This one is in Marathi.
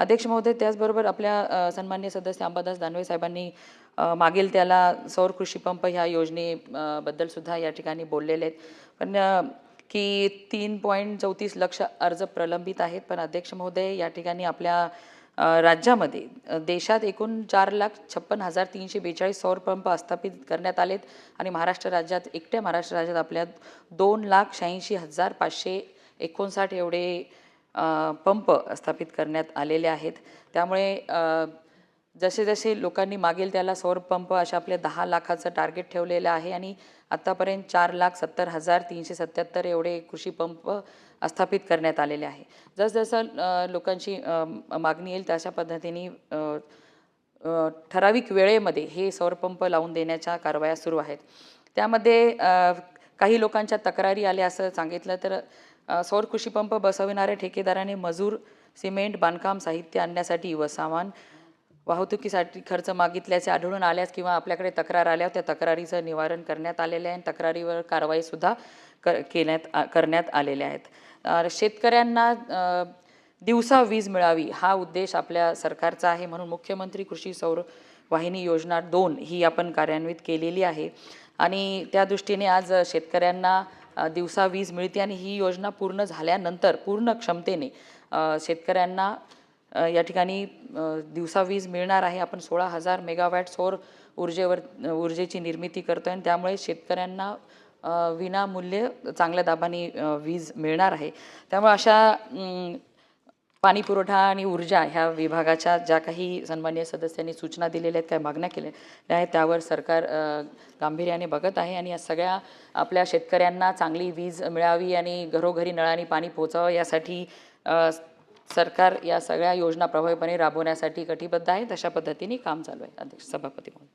अध्यक्ष महोदय त्याचबरोबर आपल्या सन्मान्य सदस्य अंबादास दानवे साहेबांनी मागील त्याला सौर कृषी पंप ह्या योजनेबद्दल सुद्धा या ठिकाणी बोललेले आहेत. पण की तीन पॉईंट चौतीस लक्ष अर्ज प्रलंबित आहेत. पण अध्यक्ष महोदय या ठिकाणी आपल्या राज्यामध्ये देशात एकूण चार लाख छप्पन हजार तीनशे बेचाळीस सौर पंप स्थापित करण्यात आलेत आणि महाराष्ट्र राज्यात एकट्या महाराष्ट्र राज्यात आपल्या दोन लाख शहाऐंशी हजार पाचशे एकोणसाठ एवढे पंप स्थापित करण्यात आलेले आहेत. त्यामुळे जसे जसे लोकांनी मागेल त्याला सौर पंप अशा आपले दहा लाखाचं टार्गेट ठेवलेलं आहे आणि आत्तापर्यंत चार लाख सत्तर हजार तीनशे सत्याहत्तर एवढे कृषी पंप स्थापित करण्यात आलेले आहे. जसजसं लोकांची मागणी येईल तशा पद्धतीने ठराविक वेळेमध्ये हे सौरपंप लावून देण्याच्या कारवाया सुरू आहेत. त्यामध्ये काही लोकांच्या तक्रारी आल्या असं सांगितलं तर सौर कृषीपंप बसविणाऱ्या ठेकेदाराने मजूर सिमेंट बांधकाम साहित्य आणण्यासाठी व सामान वाहतुकीसाठी खर्च मागितल्याचे आढळून आल्यास किंवा आपल्याकडे तक्रार आल्या त्या तक्रारीचं निवारण करण्यात आलेलं आहे आणि तक्रारीवर कारवाईसुद्धा कर केल्यात करण्यात आलेल्या आहेत. शेतकऱ्यांना दिवसा वीज मिळावी हा उद्देश आपल्या सरकारचा आहे म्हणून मुख्यमंत्री कृषी सौर वाहिनी योजना दोन ही आपण कार्यान्वित केलेली आहे. आणि त्या दृष्टीने आज शेतकऱ्यांना दिवसा वीज मिळते आणि ही योजना पूर्ण झाल्यानंतर पूर्ण क्षमतेने शेतकऱ्यांना या ठिकाणी दिवसा वीज मिळणार आहे. आपण सोळा हजार मेगावॅट सौर ऊर्जेवर ऊर्जेची निर्मिती करतो आणि त्यामुळे शेतकऱ्यांना विनामूल्य चांगल्या दाबाने वीज मिळणार आहे. त्यामुळे अशा पाणी पुरवठा आणि ऊर्जा ह्या विभागाच्या ज्या काही सन्मान्य सदस्यांनी सूचना दिलेल्या आहेत काय मागण्या केल्या आहेत त्यावर सरकार गांभीर्याने बघत आहे आणि या सगळ्या आपल्या शेतकऱ्यांना चांगली वीज मिळावी आणि घरोघरी नळाने पाणी पोचावं यासाठी सरकार या सगळ्या योजना प्रभावीपणे राबवण्यासाठी कटिबद्ध आहे. तशा पद्धतीने काम चालू आहे. अध्यक्ष सभापती म्हणून